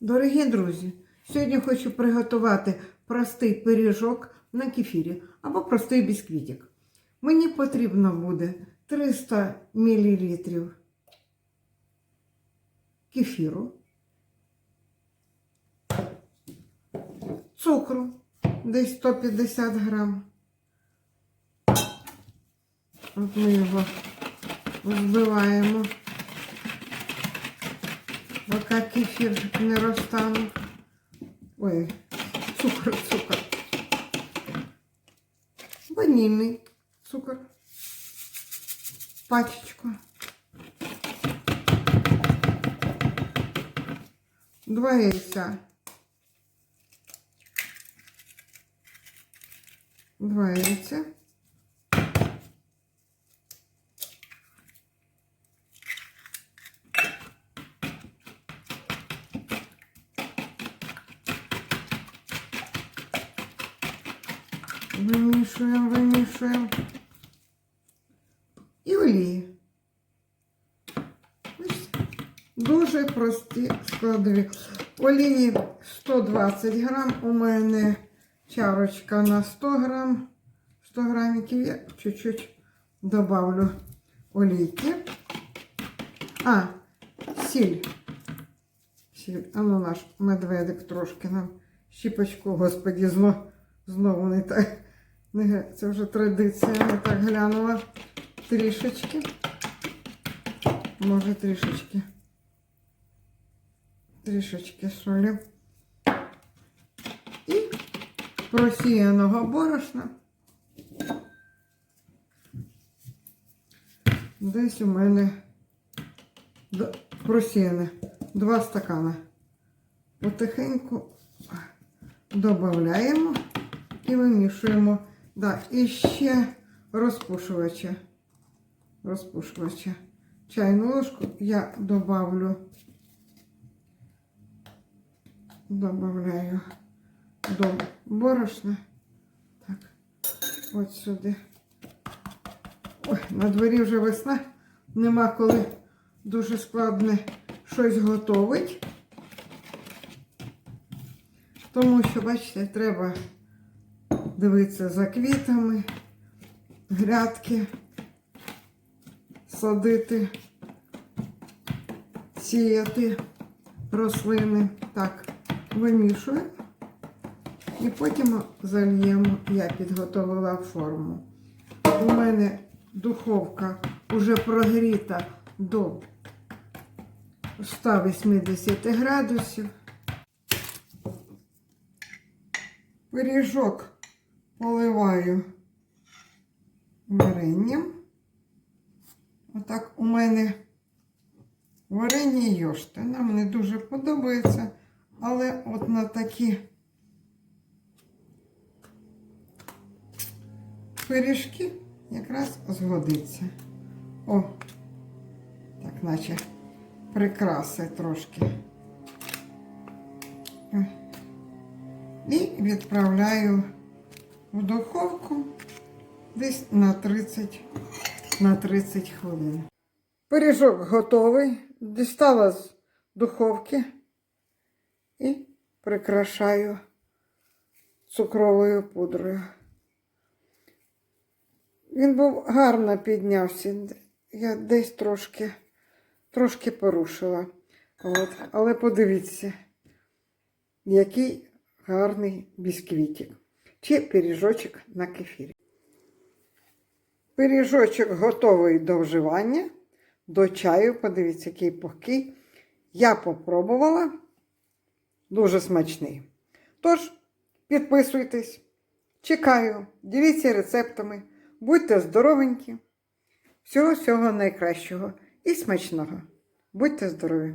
Дорогі друзі, сьогодні хочу приготувати простий пиріжок на кефірі або простий бісквітик. Мені потрібно буде 300 мл кефіру, цукру десь 150 грам. От ми його збиваємо. Поки кефір не розтане. Ой, цукор, цукор. Ванільний цукор. Пачечку. Два яйця. Два яйця. Вимішуємо, вимішуємо. І олії. Дуже прості складові. Олії 120 грам. У мене чарочка на 100 грам. 100 грамів я чуть-чуть добавлю олійки. А, сіль. Сіль. А ну наш медведик трошки нам щіпочку, господі, знову, знову не так. Це вже традиція, не так глянула. Трішечки. Може трішечки. Трішечки солі. І просіяного борошна. Десь у мене просіяне два стакани. Потихеньку додаємо і вимішуємо. Да, і ще розпушувача. Розпушувача. Чайну ложку я добавлю. Добавляю до борошна. Так, от сюди. Ой, на дворі вже весна. Нема коли дуже складно щось готовить. Тому що, бачите, треба дивитися за квітами, грядки, садити, сіяти рослини. Так, вимішую. І потім зальємо, я підготовила форму. У мене духовка вже прогріта до 180 градусів. Пиріжок поливаю варенням. Отак у мене варення йошти. Нам не дуже подобається, але от на такі пиріжки якраз згодиться. О, так наче прикраси трошки. І відправляю в духовку десь на 30, на 30 хвилин. Пиріжок готовий. Дістала з духовки і прикрашаю цукровою пудрою. Він був гарно піднявся. Я десь трошки, трошки порушила. От. Але подивіться, який гарний бісквітик. Чи пиріжочок на кефірі. Пиріжочок готовий до вживання. До чаю, подивіться, який пухкий. Я попробувала. Дуже смачний. Тож, підписуйтесь. Чекаю, діліться рецептами. Будьте здоровенькі. Всього всього найкращого і смачного. Будьте здорові!